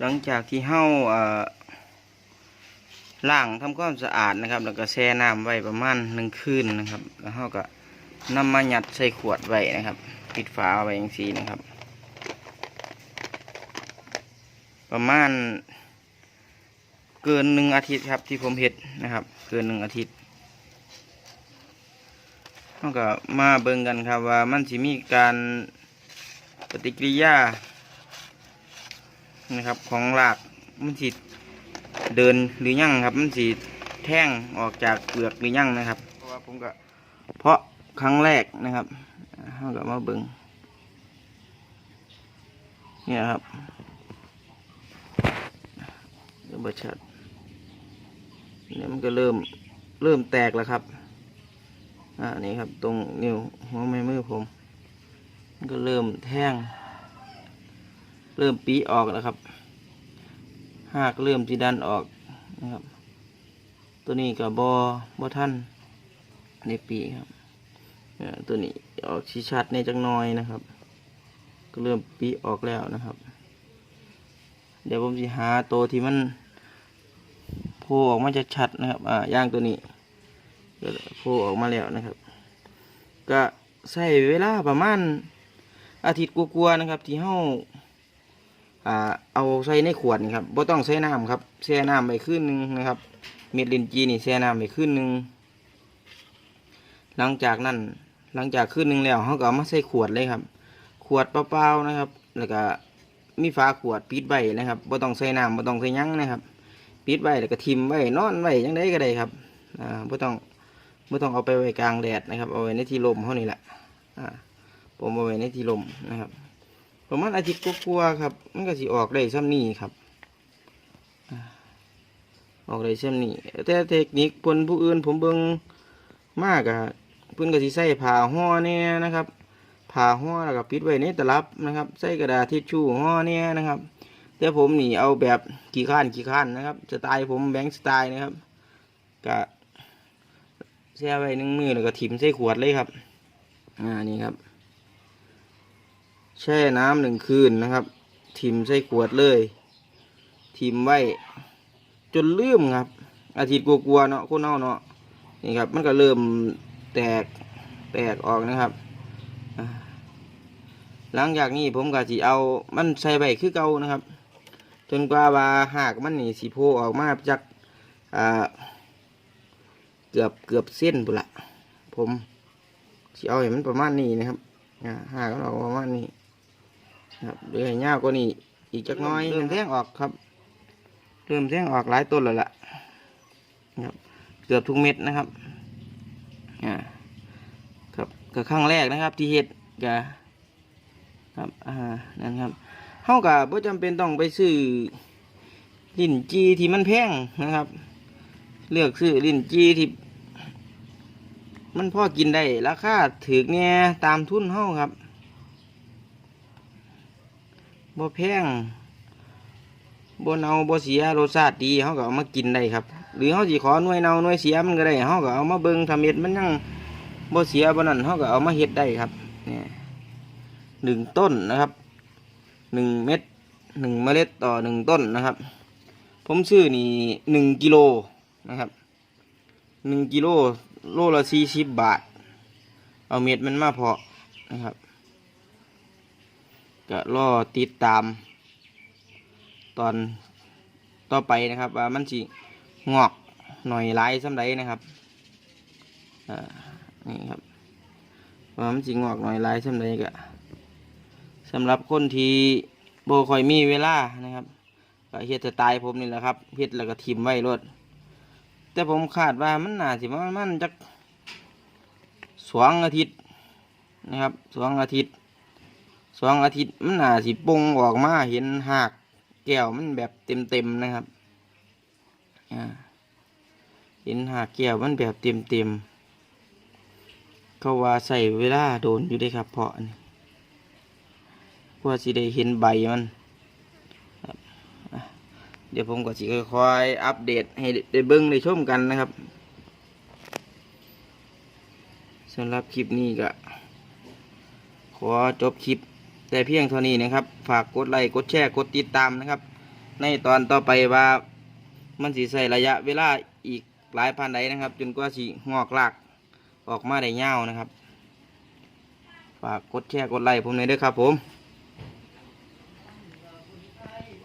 หลังจากที่เฮาเอ่อล้างทำความสะอาดนะครับ แล้วก็แช่น้ำไว้ประมาณหนึ่งคืนนะครับ แล้วเฮาก็นำมาหยัดใส่ขวดไว้นะครับ ปิดฝาไว้อย่างสีนะครับ ประมาณเกินหนึ่งอาทิตย์ครับที่ผมเห็ดนะครับ เกินหนึ่งอาทิตย์เราก็มาเบิ่งกันครับว่ามันสิมีการปฏิกิริยา นะครับ ของรากมันสิเดินหรือยั่งครับ มันสิแท่งออกจากเปลือกหรือยั่งนะครับเพราะว่าผมก็เพาะครั้งแรกนะครับเราก็มาเบิ่งเนี่ยครับเดี๋ยวเบิดชัดเนี่ยมันก็เริ่มเริ่มแตกแล้วครับอ่านี่ครับตรงนิ้วหัวแม่มือผม ก็เริ่มแท่ง เริ่มปีออกแล้วครับ หากเริ่มจีดันออกนะครับ ตัวนี้กับบอบอท่านในปีครับตัวนี้ออกชี้ชัดในจังน้อยนะครับ ก็เริ่มปีออกแล้วนะครับ เดี๋ยวผมจะหาตัวที่มันโผล่ออกมาจะชัดนะครับ อ่าย่างตัวนี้ก็โผล่ออกมาแล้วนะครับ ก็ใช้เวลาประมาณอาทิตย์กลัวๆนะครับ ที่เฮา อ่าเอาใส่ในขวดนี่ครับบ่ต้องใส่น้ำครับแช่น้ำไปคืนหนึงนะครับเม็ดลินจีนี่แช่น้ำไปคืนหนึงหลังจากนั้นหลังจากคืนหนึงแล้วเขาก็เอามาใส่ขวดเลยครับ ขวดเปล่าๆนะครับ แล้วก็มีฝาขวดปิดไว้นะครับบ่ต้องใส่น้ำบ่ต้องใส่ยังนะครับปิดไว้แล้วก็ทิมไว้นอนไว้ยังได้ก็ได้ครับอ่าไม่ต้องไม่ต้องเอาไปไว้กลางแดดนะครับเอาไว้ในที่ลมเท่านี้แหละอ่าผมเอาไว้ในที่ลมนะครับ ประมาณอาทิตย์กว่าๆครับ มันก็สิออกได้ซ้ำนี้ครับ ออกได้ซ้ำนี้แต่เทคนิคคนผู้อื่นผมเบิ่งมากอะเพิ่นก็สิใส่ผ้าห่อเนี่ยนะครับผ้าห่อแล้วก็ปิดไว้ในตลับนะครับ ใส่กระดาษทิชชู่ห่อเนี่ยนะครับแต่ผมนี่เอาแบบขี้ข้านขี้ข้านนะครับสไตล์ผมแบงค์สไตล์นะครับก็แช่ไว้หนึ่งมือแล้วก็ถิ่มใส่ขวดเลยครับ อ่านี่ครับ แช่น้ำหนึ่งคืนนะครับถิ่มใส่ขวดเลยถิ่มไว้ จนลืมครับ อาทิตย์กลัวๆเนาะคนเอาเนาะนี่ครับ มันก็เริ่มแตกแตกออกนะครับอ่าหลังจากนี้ผมก็จะเอามันใส่ใบคือเก่านะครับ จนกว่าว่าหากมันนี่สีโพออกมาจากเกือบเกือบเส้นบุละผมสิเอาให้มันประมาณนี้นะครับหากมันออกประมาณนี้ ครับเดี๋ยวให้ยาวกว่านี้อีกจักหน้อยเริ่มแท่งออกครับเริ่มแท่งออกหลายต้นแล้วล่ะครับเกือบทุกเม็ดนะครับอ่าครับก็ครั้งแรกนะครับ ที่เห็ดกะครับอ่านั่นครับเฮากับบ่จำเป็นต้องไปซื้อลิ้นจีที่มันแพงนะครับ เลือกซื้อลิ้นจีที่มันพอกินได้ราคาถือเนี่ยตามทุนเฮาครับ บ่แพงบ่เนาบ่เสียรสชาติดีเฮาก็เอามากินได้ครับ หรือเฮาสิขอหน่วยเนาหน่วยเสียมันก็ได้เฮาก็เอามาเบิ่งทำเม็ดมันยังบ่เสียบ่นั่นเฮาก็เอามาเฮ็ดได้ครับเนี่ยหนึ่งต้นนะครับหนึ่งเม็ดหนึ่งเมล็ดต่อหนึ่งต้นนะครับ ผมซื้อนี่หนึ่งกิโลนะครับหนึ่งกิโลโลละสี่สิบบาท เอาเม็ดมันมาเพาะนะครับ ก็รอติดตาม ตอนต่อไปนะครับ ว่ามันสิงอกหน่อยหลายสำไรนะครับนี่ครับว่ามันสิงอกหน่อยหลายสำไรก็สำหรับคนที่โบคอยมีเวลานะครับก็เฮ็ดสไตล์ผมนี่แหละครับเฮ็ดแล้วก็ทิมไว้รถแต่ผมคาดว่ามันน่าสิประมาณจักสองอาทิตย์นะครับสองอาทิตย์ สองอาทิตย์มันน่าสิปงออกมาเห็นหากแก้วมันแบบเต็มเต็มๆนะครับเห็นหากแก้วมันแบบเต็มเต็มๆเขาว่าใส่เวลาโดนอยู่เด้ครับ เพาะนี่เพื่อสิได้เห็นใบมันเดี๋ยวผมก็สิค่อยๆอัปเดตให้ได้เบิ้งได้ชมกันนะครับสำหรับคลิปนี้ก็ขอจบคลิป แต่เพียงเท่านี้นะครับ ฝากกดไลค์กดแชร์กดติดตามนะครับ ในตอนต่อไปว่ามันสีใส่ระยะเวลาอีกหลายพันใดนะครับ จนกว่าสีงอกลากออกมาได้เงานะครับ ฝากกดแชร์กดไลค์ผมหน่อยด้วยครับผม